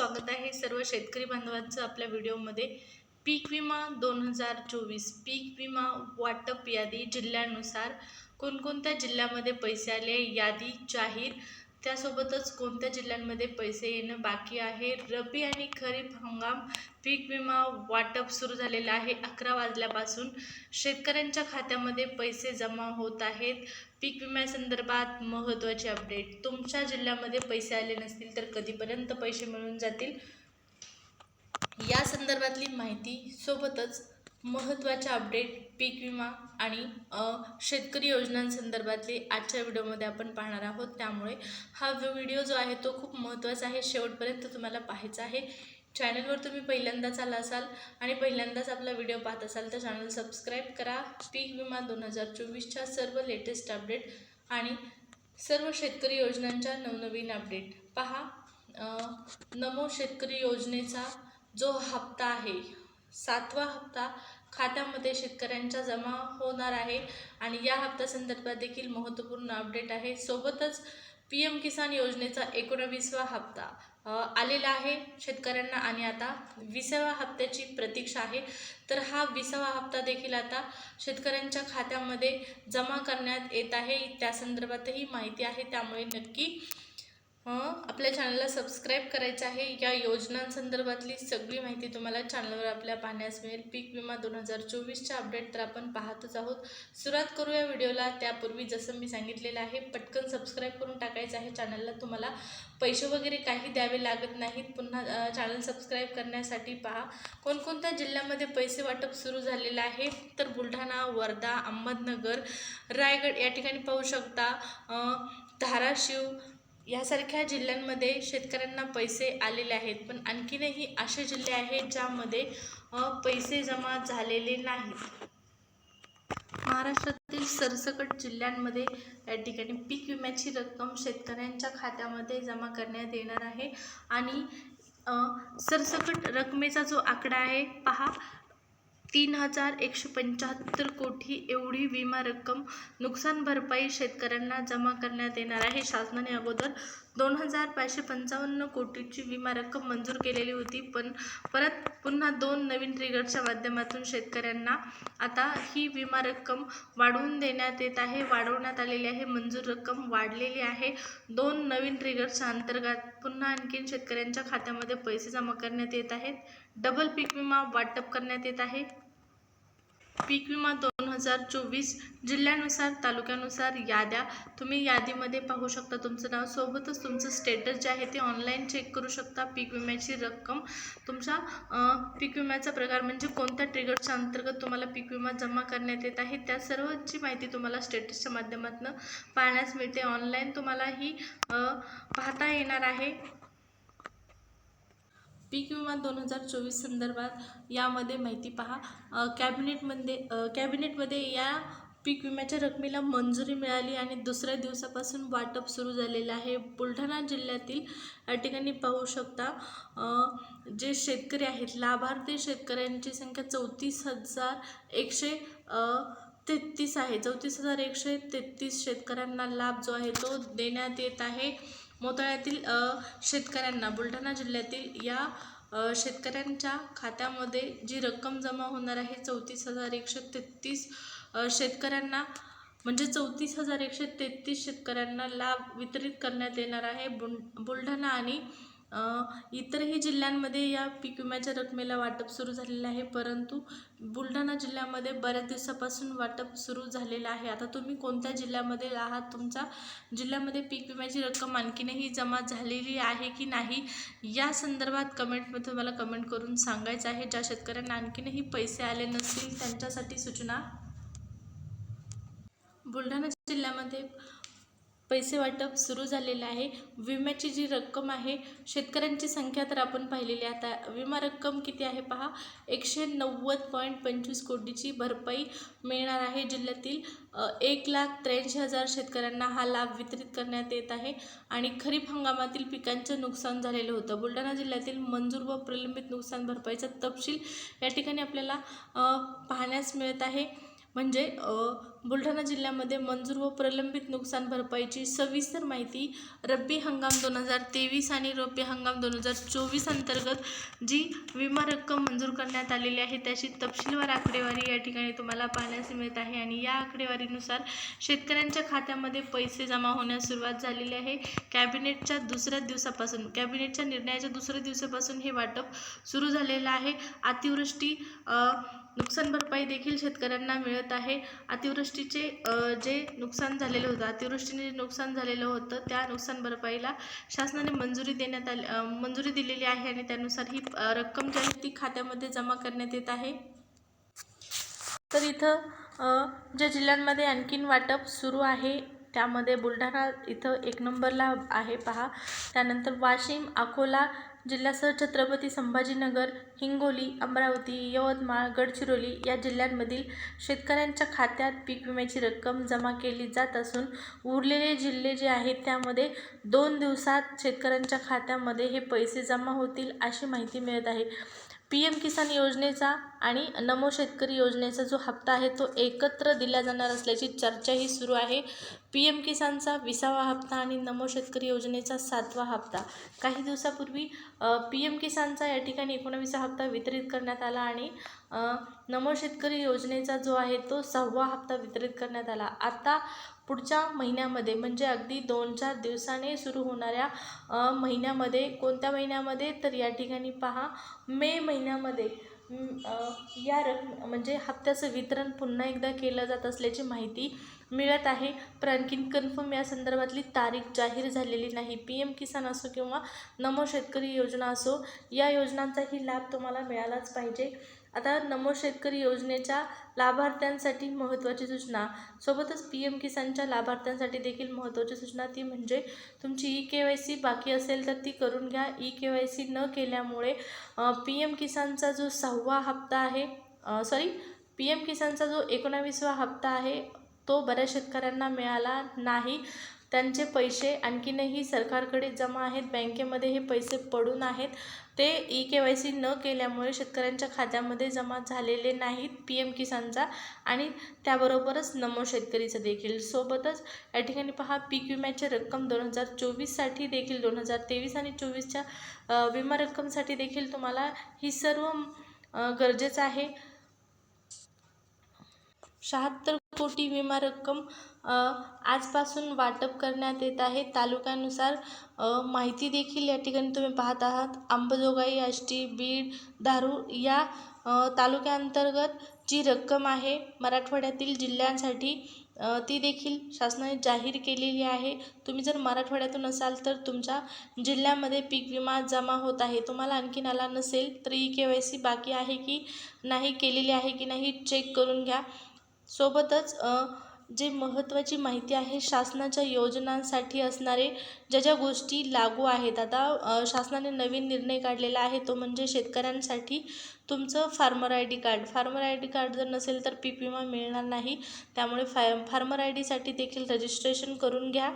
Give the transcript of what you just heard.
स्वागत आहे सर्व शेतकरी बांधवांचं आपल्या व्हिडिओमध्ये. पीक विमा दोन हजार चोवीस पीक विमा वाटप यादी जिल्ह्यानुसार कोणकोणत्या जिल्ह्यामध्ये पैसे आले यादी जाहीर त्यासोबतच कोणत्या जिल्ह्यांमध्ये पैसे येणं बाकी आहे? रब्बी आणि खरीप हंगाम पीक विमा वाटप सुरू झालेलं आहे. अकरा वाजल्यापासून शेतकऱ्यांच्या खात्यामध्ये पैसे जमा होत आहेत. पीक विम्यासंदर्भात महत्त्वाचे अपडेट. तुमच्या जिल्ह्यामध्ये पैसे आले नसतील तर कधीपर्यंत पैसे मिळून जातील? या संदर्भातली माहिती सोबतच महत्त्वाचे अपडेट पीक विमा आणि शेतकरी योजनांसंदर्भातले आजच्या व्हिडिओमध्ये आपण पाहणार आहोत. त्यामुळे हा व्हिडिओ जो आहे तो खूप महत्त्वाचा आहे. शेवटपर्यंत तुम्हाला पाहायचा आहे. चॅनलवर तुम्ही पहिल्यांदाच आला असाल आणि पहिल्यांदाच आपला व्हिडिओ पाहत असाल तर चॅनल सबस्क्राईब करा. पीक विमा दोन हजार चोवीसच्या सर्व लेटेस्ट अपडेट आणि सर्व शेतकरी योजनांच्या नवनवीन अपडेट पहा नमो शेतकरी योजनेचा जो हप्ता आहे सातवा हप्ता खात्यामध्ये शेतकऱ्यांच्या जमा होणार आहे आणि या हप्त्यासंदर्भात देखील महत्त्वपूर्ण अपडेट आहे. सोबतच पी एम किसान योजनेचा एकोणवीसवा हप्ता आलेला आहे शेतकऱ्यांना आणि आता विसाव्या हप्त्याची प्रतीक्षा आहे. तर हा विसावा हप्ता देखील आता शेतकऱ्यांच्या खात्यामध्ये जमा करण्यात येत आहे. त्या संदर्भातही माहिती आहे. त्यामुळे नक्की आपल्या चॅनलला सबस्क्राईब करायचं आहे. या योजनांसंदर्भातली सगळी माहिती तुम्हाला चॅनलवर आपल्या पाहण्यास मिळेल. पीक विमा दोन हजार चोवीसच्या अपडेट तर आपण पाहतच आहोत. सुरुवात करूया व्हिडिओला. त्यापूर्वी जसं मी सांगितलेलं आहे पटकन सबस्क्राईब करून टाकायचं आहे. चॅनलला तुम्हाला पैसे वगैरे काही द्यावे लागत नाहीत. पुन्हा चॅनल सबस्क्राईब करण्यासाठी पहा. कोणकोणत्या जिल्ह्यामध्ये पैसे वाटप सुरू झालेलं आहे? तर बुलढाणा वर्धा अहमदनगर रायगड या ठिकाणी पाहू शकता. धाराशिव यासारख्या जिल्ह्यांमध्ये शेतकऱ्यांना पैसे आलेले आहेत पण आणखीनही असे जिल्हे आहेत ज्यामध्ये पैसे जमा झालेले नाहीत. महाराष्ट्रातील सरसकट जिल्ह्यांमध्ये या ठिकाणी पीक विम्याची रक्कम शेतकऱ्यांच्या खात्यामध्ये जमा करण्यात येणार आहे. आणि सरसकट रकमेचा जो आकडा आहे पहा तीन हजार एकशे पंच्याहत्तर कोटी एवढी विमा रक्कम नुकसान भरपाई शेतकऱ्यांना जमा करण्यात येणार आहे. शासनाने अगोदर दोन हजार पाचशे पंचावन्न कोटीची विमा रक्कम मंजूर केलेली होती पण परत पुन्हा दोन नवीन ट्रिगरच्या माध्यमातून शेतकऱ्यांना आता ही विमा रक्कम वाढवून देण्यात येत आहे वाढवण्यात आलेली आहे मंजूर रक्कम वाढलेली आहे. दोन नवीन ट्रिगरच्या अंतर्गत पुन्हा आणखीन शेतकऱ्यांच्या खात्यामध्ये पैसे जमा करण्यात येत आहेत. डबल पीक विमा वाटप करण्यात येत आहे. पीक विमा दोन हजार चोवीस जिल्ह्यानुसार तालुक्यानुसार याद्या. तुम्ही यादीमध्ये पाहू शकता तुमचं नाव सोबतच तुमचं स्टेटस जे आहे ते ऑनलाईन चेक करू शकता पीक विम्याची रक्कम. तुमच्या पीक विम्याचा प्रकार म्हणजे कोणत्या ट्रिगरच्या अंतर्गत तुम्हाला पीक विमा जमा करण्यात येत आहे त्या सर्वची माहिती तुम्हाला स्टेटसच्या माध्यमातून पाहण्यास मिळते. ऑनलाईन तुम्हाला ही पाहता येणार आहे. पीक विमा दोन हजार चोवीस संदर्भात यामध्ये माहिती पहा. कॅबिनेटमध्ये कॅबिनेटमध्ये या पीक विम्याच्या रकमेला मंजुरी मिळाली आणि दुसऱ्या दिवसापासून वाटप सुरू झालेलं आहे. बुलढाणा जिल्ह्यातील या ठिकाणी पाहू शकता जे शेतकरी आहेत लाभार्थी शेतकऱ्यांची संख्या चौतीस हजार एकशे तेहतीस आहे. चौतीस हजार एकशे तेहतीस शेतकऱ्यांना लाभ जो आहे तो देण्यात येत आहे. मोताळ्यातील शेतकऱ्यांना बुलढाणा जिल्ह्यातील या शेतकऱ्यांच्या खात्यामध्ये जी रक्कम जमा होणार आहे चौतीस हजार एकशे तेहतीस शेतकऱ्यांना म्हणजे चौतीस हजार एकशे तेहतीस शेतकऱ्यांना लाभ वितरित करण्यात येणार आहे बुल बुलढाणा आणि इतरही जिल्ह्यांमध्ये या पीक विम्याच्या रकमेला वाटप सुरू झालेलं आहे परंतु बुलढाणा जिल्ह्यामध्ये बऱ्याच दिवसापासून वाटप सुरू झालेलं आहे. आता तुम्ही कोणत्या जिल्ह्यामध्ये आहात? तुमच्या जिल्ह्यामध्ये पीक विम्याची रक्कम आणखीनही जमा झालेली आहे की नाही? या संदर्भात कमेंटमध्ये मला कमेंट करून सांगायचं आहे. ज्या शेतकऱ्यांना आणखीनही पैसे आले नसतील त्यांच्यासाठी सूचना. बुलढाणा जिल्ह्यामध्ये पैसे वाटप सुरू झालेलं आहे. विम्याची जी रक्कम आहे शेतकऱ्यांची संख्या तर आपण पाहिलेली आता विमा रक्कम किती आहे पहा? एकशे नव्वद पॉईंट पंचवीस कोटीची भरपाई मिळणार आहे. जिल्ह्यातील एक लाख त्र्याऐंशी हजार शेतकऱ्यांना हा लाभ वितरित करण्यात येत आहे. आणि खरीप हंगामातील पिकांचं नुकसान झालेलं होतं. बुलढाणा जिल्ह्यातील मंजूर व प्रलंबित नुकसान भरपाईचा तपशील या ठिकाणी आपल्याला पाहण्यास मिळत आहे. म्हणजे बुलढाणा जिल्ह्यामध्ये मंजूर व प्रलंबित नुकसान भरपाईची सविस्तर माहिती रब्बी हंगाम दोन हजार तेवीस आणि रब्बी हंगाम दोन हजार चोवीस अंतर्गत जी विमा रक्कम मंजूर करण्यात आलेली आहे त्याची तपशीलवार आकडेवारी या ठिकाणी तुम्हाला पाहण्यास मिळत आहे. आणि या आकडेवारीनुसार शेतकऱ्यांच्या खात्यामध्ये पैसे जमा होण्यास सुरुवात झालेली आहे. कॅबिनेटच्या दुसऱ्या दिवसापासून कॅबिनेटच्या निर्णयाच्या दुसऱ्या दिवसापासून हे वाटप सुरू झालेलं आहे. अतिवृष्टी नुकसान भरपाई देखील शेतकऱ्यांना मिळत आहे. अतिवृष्टी अतिवृष्टीचे जे नुकसान झालेलं होतं अतिवृष्टीने जे नुकसान झालेलं होतं त्या नुकसान भरपाईला शासनाने मंजुरी देण्यात आली मंजुरी दिलेली आहे आणि त्यानुसार ही रक्कम जी आहे ती खात्यामध्ये जमा करण्यात येत आहे. तर इथं ज्या जिल्ह्यांमध्ये आणखीन वाटप सुरू आहे त्यामध्ये बुलढाणा इथं एक नंबरला आहे पहा. त्यानंतर वाशिम अकोला जिल्ह्यासह छत्रपती संभाजीनगर हिंगोली अमरावती यवतमाळ गडचिरोली या जिल्ह्यांमधील शेतकऱ्यांच्या खात्यात पीक विम्याची रक्कम जमा केली जात असून उरलेले जिल्हे जे आहेत त्यामध्ये दोन दिवसात शेतकऱ्यांच्या खात्यामध्ये हे पैसे जमा होतील अशी माहिती मिळत आहे. पी एम किसान योजनेचा आणि नमो शेतकरी योजनेचा जो हप्ता आहे तो एकत्र दिला जाणार असल्याची चर्चाही सुरू आहे. पी एम किसानचा विसावा हप्ता आणि नमो शेतकरी योजनेचा सातवा हप्ता. काही दिवसापूर्वी पी एम किसानचा या ठिकाणी एकोणावीसा हप्ता वितरित करण्यात आला आणि नमो शेतकरी योजनेचा जो आहे तो सहावा हप्ता वितरित करण्यात आला. आता पुढच्या महिन्यामध्ये म्हणजे अगदी दोन चार दिवसाने सुरू होणाऱ्या महिन्यामध्ये कोणत्या महिन्यामध्ये? तर या ठिकाणी पहा मे महिन्यामध्ये या रक म्हणजे हप्त्याचं वितरण पुन्हा एकदा केलं जात असल्याची माहिती मिळत आहे. पण आणखीन कन्फर्म या संदर्भातली तारीख जाहीर झालेली नाही. पी एम किसान असो किंवा नमो शेतकरी योजना असो या योजनांचाही लाभ तुम्हाला मिळालाच पाहिजे. आता नमो शेतकरी योजनेच्या लाभार्थ्यांसाठी महत्त्वाची सूचना. सोबतच पी एम किसानच्या लाभार्थ्यांसाठी देखील महत्त्वाची सूचना ती म्हणजे तुमची ई के वाय सी बाकी असेल तर ती करून घ्या. ई के वाय सी न केल्यामुळे पी एम किसानचा जो सहावा हप्ता आहे सॉरी पी एम किसानचा जो एकोणावीसवा हप्ता आहे तो बऱ्याच शेतकऱ्यांना मिळाला नाही. त्यांचे पैसे आणखीनही सरकारकडे जमा आहेत. बँकेमध्ये हे पैसे पडून आहेत. ते ई के वाय सी न केल्यामुळे शेतकऱ्यांच्या खात्यामध्ये जमा झालेले नाहीत पी एम किसानचा आणि त्याबरोबरच नमो शेतकरीचं देखील. सोबतच या ठिकाणी पहा पीक विम्याची रक्कम दोन हजार चोवीससाठी देखील दोन हजार तेवीस आणि चोवीसच्या विमा रक्कमसाठी देखील तुम्हाला ही सर्व गरजेचं आहे. शहात्तर कोटी विमा रक्कम आजपासून वाटप करण्यात येत आहे. तालुक्यानुसार माहिती देखील या ठिकाणी तुम्ही पाहत आहात. अंबजोगाई आष्टी बीड धारूर या तालुक्याअंतर्गत जी रक्कम आहे मराठवाड्यातील जिल्ह्यांसाठी ती देखील शासनाने जाहीर केलेली आहे. तुम्ही जर मराठवाड्यातून असाल तर तुमच्या जिल्ह्यामध्ये पीक विमा जमा होत आहे. तुम्हाला आणखीन आला नसेल तर ई के वाय सी बाकी आहे की नाही केलेली आहे की नाही चेक करून घ्या. सोबतच जे महत्त्वाची माहिती आहे शासनाच्या योजनांसाठी असणारे ज्या ज्या गोष्टी लागू आहेत. आता शासनाने नवीन निर्णय काढलेला आहे तो म्हणजे शेतकऱ्यांसाठी तुमचं farmer I D card. Farmer I D card जर नसेल तर पीक विमा मिळणार नाही. त्यामुळे फाय फार्मर आय डीसाठी देखील रजिस्ट्रेशन करून घ्या.